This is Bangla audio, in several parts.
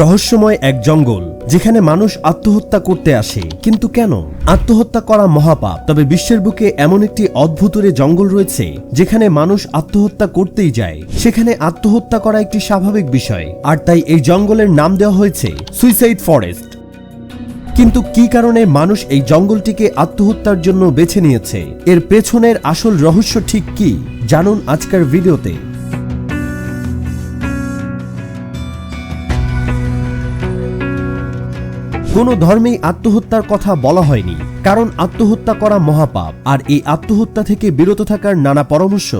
রহস্যময় এক জঙ্গল, যেখানে মানুষ আত্মহত্যা করতে আসে। কিন্তু কেন? আত্মহত্যা করা মহাপাপ, তবে বিশ্বের বুকে এমন একটি অদ্ভুতরে জঙ্গল রয়েছে, যেখানে মানুষ আত্মহত্যা করতেই যায়। সেখানে আত্মহত্যা করা একটি স্বাভাবিক বিষয়, আর তাই এই জঙ্গলের নাম দেওয়া হয়েছে সুইসাইড ফরেস্ট। কিন্তু কি কারণে মানুষ এই জঙ্গলটিকে আত্মহত্যার জন্য বেছে নিয়েছে? এর পেছনের আসল রহস্য ঠিক কি? জানুন আজকের ভিডিওতে। কোনো ধর্মেই আত্মহত্যার কথা বলা হয়নি, কারণ আত্মহত্যা করা মহাপাপ। আর এই আত্মহত্যা থেকে বিরত থাকার নানা পরামর্শ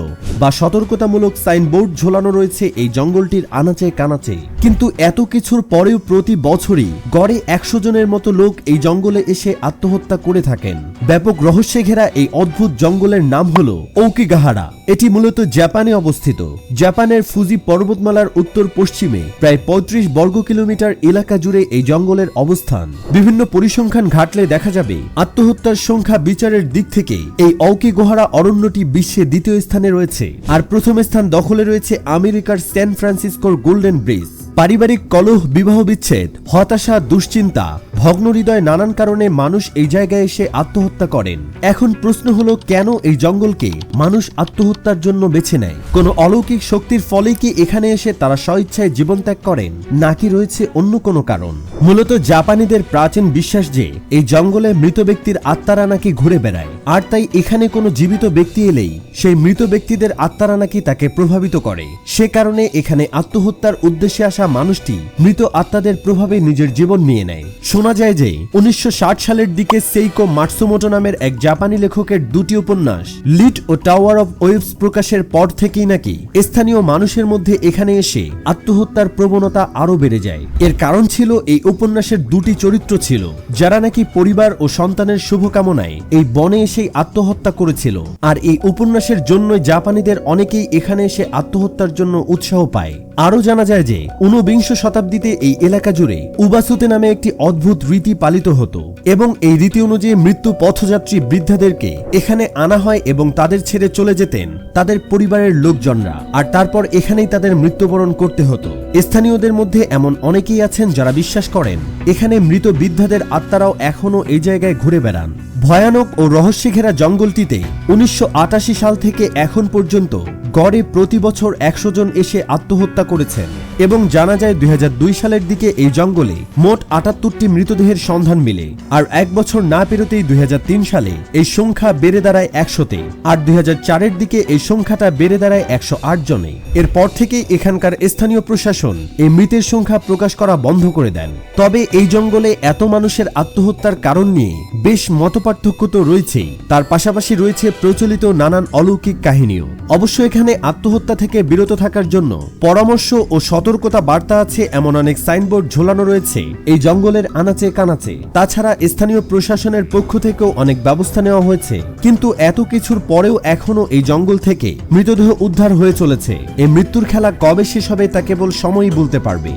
বা সতর্কতামূলক সাইনবোর্ড ঝোলানো রয়েছে এই জঙ্গলটির আনাচে কানাচে। কিন্তু এত কিছুর পরেও প্রতি বছরই গড়ে একশো জনের মতো লোক এই জঙ্গলে এসে আত্মহত্যা করে থাকেন। ব্যাপক রহস্যে ঘেরা এই অদ্ভুত জঙ্গলের নাম হল ঔকিগাহারা। এটি মূলত জাপানে অবস্থিত। জাপানের ফুজি পর্বতমালার উত্তর পশ্চিমে প্রায় পঁয়ত্রিশ বর্গ কিলোমিটার এলাকা জুড়ে এই জঙ্গলের অবস্থান। বিভিন্ন পরিসংখ্যান ঘাটলে দেখা যাবে, আত্মহত্যার সংখ্যা বিচারের দিক থেকে এই অৌকি গোহারা অরণ্যটি বিশ্বে দ্বিতীয় স্থানে রয়েছে। আর প্রথম স্থান দখলে রয়েছে আমেরিকার স্যান ফ্রান্সিসকোর গোল্ডেন ব্রিজ। পারিবারিক কলহ বিবাহ বিচ্ছেদ হতাশা, দুশ্চিন্তা ভগ্ন হৃদয় নানান কারণে মানুষ এই জায়গায় এসে আত্মহত্যা করেন। এখন প্রশ্ন হলো, কেন এই জঙ্গলকে মানুষ আত্মহত্যার জন্য বেছে নেয়? কোনো অলৌকিক শক্তির ফলে কি এখানে এসে তারা স্বইচ্ছায় জীবন ত্যাগ করেন, নাকি রয়েছে অন্য কোনো কারণ? মূলত জাপানিদের প্রাচীন বিশ্বাস যে, এই জঙ্গলে মৃত ব্যক্তির আত্মারা নাকি ঘুরে বেড়ায়। আর তাই এখানে কোনো জীবিত ব্যক্তি এলেই, সেই মৃত ব্যক্তিদের আত্মারা নাকি তাকে প্রভাবিত করে। সে কারণে এখানে আত্মহত্যার উদ্দেশ্যে আসা মানুষটি মৃত আত্মাদের প্রভাবে নিজের জীবন নিয়ে নেয়। শোনা যায় যে উনিশশো ষাট সালের দিকে সেইকো মাটসুমোটো নামের এক জাপানি লেখকের দুটি উপন্যাস, লিট ও টাওয়ার অফ ওয়েভস প্রকাশের পর থেকেই নাকি স্থানীয় মানুষের মধ্যে এখানে এসে আত্মহত্যার প্রবণতা আরও বেড়ে যায়। এর কারণ ছিল এই উপন্যাসের দুটি চরিত্র ছিল, যারা নাকি পরিবার ও সন্তানের শুভকামনায় এই বনে এসেই আত্মহত্যা করেছিল। আর এই উপন্যাসের জন্যই জাপানিদের অনেকেই এখানে এসে আত্মহত্যার জন্য উৎসাহ পায়। আরও জানা যায় যে ঊনবিংশ শতাব্দীতে এই এলাকা জুড়ে উবাসুতে নামে একটি অদ্ভুত রীতি পালিত হতো এবং এই রীতি অনুযায়ী মৃত্যু পথযাত্রী বৃদ্ধাদেরকে এখানে আনা হয় এবং তাদের ছেড়ে চলে যেতেন তাদের পরিবারের লোকজনরা। আর তারপর এখানেই তাদের মৃত্যুবরণ করতে হতো। স্থানীয়দের মধ্যে এমন অনেকেই আছেন যারা বিশ্বাস করেন, এখানে মৃত বৃদ্ধাদের আত্মারাও এখনও এই জায়গায় ঘুরে বেড়ান। ভয়ানক ও রহস্যে ঘেরা জঙ্গলটিতে উনিশশো আটাশি সাল থেকে এখন পর্যন্ত গড়ে প্রতি বছর একশো জন এসে আত্মহত্যা করেছেন এবং জানা যায় দুই হাজার দুই সালের দিকে এই জঙ্গলে মোট আটাত্তরটি মৃতদেহের সন্ধান মিলে। আর এক বছর না পেরোতেই দুই হাজার তিন সালে এই সংখ্যা বেড়ে দাঁড়ায় একশোতে। আর দুই চারের দিকে এই সংখ্যাটা বেড়ে দাঁড়ায় একশো আট জনে। এরপর থেকেই এখানকার স্থানীয় প্রশাসন এই মৃতের সংখ্যা প্রকাশ করা বন্ধ করে দেন। তবে এই জঙ্গলে এত মানুষের আত্মহত্যার কারণ নিয়ে বেশ মতপার্থক্য তো রয়েছেই। তার পাশাপাশি রয়েছে প্রচলিত নানান অলৌকিক কাহিনীও। অবশ্য এখানে আত্মহত্যা থেকে বিরত থাকার জন্য পরামর্শ ও সতর্কতা বার্তা আছে এমন অনেক সাইনবোর্ড ঝোলানো রয়েছে। এই জঙ্গলের আনাচে কানাচে। তাছাড়া স্থানীয় প্রশাসনের পক্ষ থেকেও অনেক ব্যবস্থা নেওয়া হয়েছে। কিন্তু এত কিছুর পরেও এখনও এই জঙ্গল থেকে মৃতদেহ উদ্ধার হয়ে চলেছে। এই মৃত্যুর খেলা কবে শেষ হবে তা কেবল সময়ই বলতে পারবে।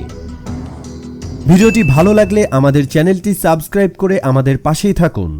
ভিডিওটি ভালো লাগলে আমাদের চ্যানেলটি সাবস্ক্রাইব করে আমাদের পাশেই থাকুন।